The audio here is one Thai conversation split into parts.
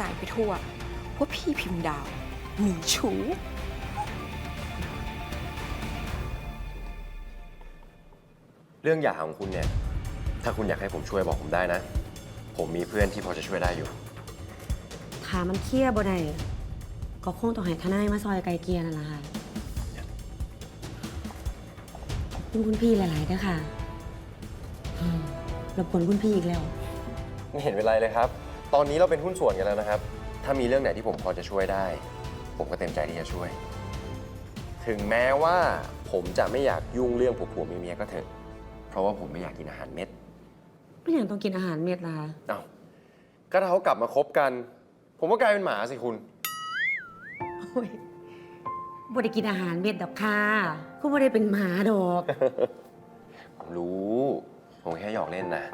จายไปทั่ว ว่าพี่พิมพ์ดาว มีชู้ เรื่องหย่าของคุณเนี่ย ถ้าคุณอยากให้ผมช่วยบอกผมได้นะ ผมมีเพื่อนที่พอจะช่วยได้อยู่ ถามมันเครียดบ่ได้ก็คงต้องให้ทนายมาซอยไกลเกลียนั่นแหละค่ะขอบคุณคุณพี่หลายๆด้วยค่ะอืมรบกวนคุณพี่อีกแล้ว ไม่เห็นเป็นไรเลยครับ ตอนนี้เราเป็นหุ้นส่วนกันแล้วนะครับ ถ้ามีเรื่องไหนที่ผมพอจะช่วยได้ ผมก็เต็มใจที่จะช่วย ถึงแม้ว่าผมจะไม่อยากยุ่งเรื่องผัวผัวๆเมียๆก็เถอะ เพราะว่าผมไม่อยากกินอาหารเม็ดไม่อย่างต้องกินอาหารเม็ดล่ะเอ้าก็ถ้าเขากลับมาคบกัน ผมก็กลายเป็นหมาสิคุณ โอ้ยบ่ได้กินอาหารเม็ดดอกค่ะก็บ่ได้เป็นหมาดอก ผมรู้ ผมแค่หยอกเล่นนะ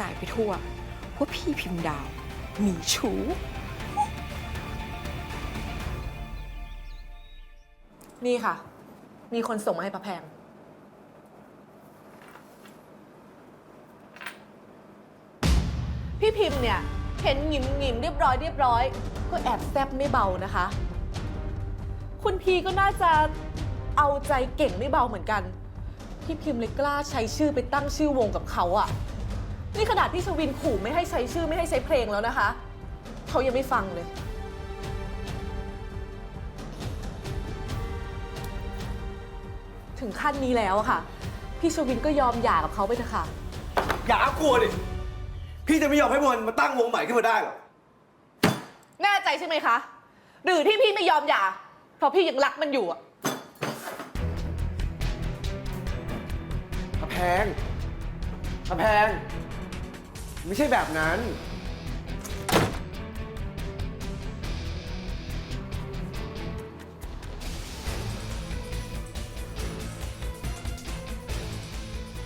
จายไปทั่วว่าพี่พิมพ์ดาวมีชู้ นี่ค่ะ มีคนส่งมาให้พระแพง พี่พิมพ์เนี่ย เห็นหงิมหงิมเรียบร้อยเรียบร้อย ก็แอบแซบไม่เบานะคะ คุณพีก็น่าจะเอาใจเก่งไม่เบาเหมือนกัน พี่พิมพ์เลยกล้าใช้ชื่อไปตั้งชื่อวงกับเขาอะ นี่ขนาดพี่ชวินขู่ไม่ให้ใช้ชื่อไม่ให้ใช้เพลงแล้วนะคะ เขายังไม่ฟังเลย ถึงขั้นนี้แล้วอะค่ะ พี่ชวินก็ยอมหย่ากับเขาไปเถอะค่ะ อย่ากลัวดิ พี่จะไม่ยอมให้มันมาตั้งวงใหม่ขึ้นมาได้หรอก แน่ใจใช่ไหมคะ หรือที่พี่ไม่ยอมหย่า เพราะพี่ยังรักมันอยู่อะพระแพงพระแพง ไม่ใช่แบบนั้น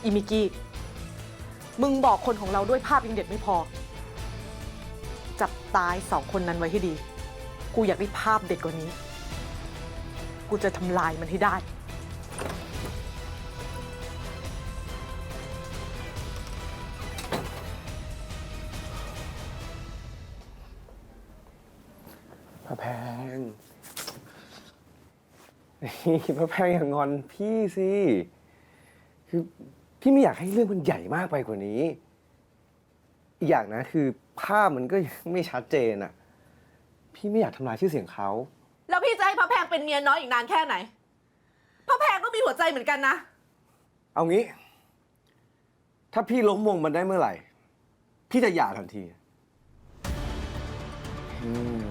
อีมิกกี้ มึงบอกคนของเราด้วยภาพยังเด็ดไม่พอ จับตายสองคนนั้นไว้ให้ดี กูอยากได้ภาพเด็ดกว่านี้ กูจะทำลายมันให้ได้ ระแพงนี่พระแพงอย่างอนพี่สิคือพี่ไม่อยากให้เรื่องมันใหญ่มากไปกว่านี้ อีกอย่างนะคือภาพมันก็ยังไม่ชัดเจนอะพี่ไม่อยากทำลายชื่อเสียงเขา แล้วพี่จะให้พระแพงเป็นเมียน้อยอีกนานแค่ไหน พระแพงก็มีหัวใจเหมือนกันนะ เอางี้ ถ้าพี่ล้มวงมันได้เมื่อไหร่ พี่จะหย่าทันที อืม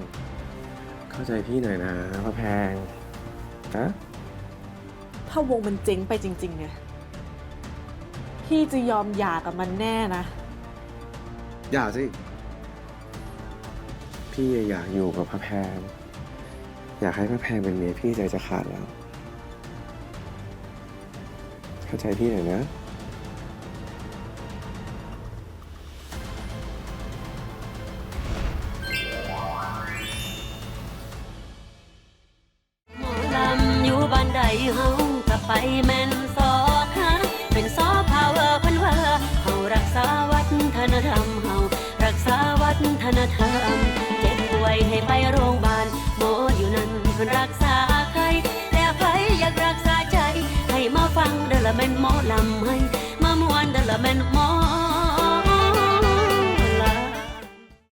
เข้าใจพี่หน่อยนะพระแพงฮะถ้าวงมันเจ๊งไปจริง ๆ เนี่ย พี่จะยอมหย่ากับมันแน่นะ อย่าสิ พี่อยากอยู่กับพระแพง อยากให้พระแพงเป็นเมียพี่ใจจะขาดแล้ว เข้าใจพี่หน่อยนะ เฮาก็ไปแม่นสอกหาเป็นซอพาวเวอร์พันเว่าเฮารักษาวัฒนธรรมเฮารักษาวัฒนธรรม เจ็บป่วยให้ไปโรงพยาบาลหมออยู่นั่นเพิ่นรักษาใครแต่ใครอยากรักษาใจ ให้มาฟังเด้อละแม่นหมอลำให้มามวนเด้อละแม่นหมอ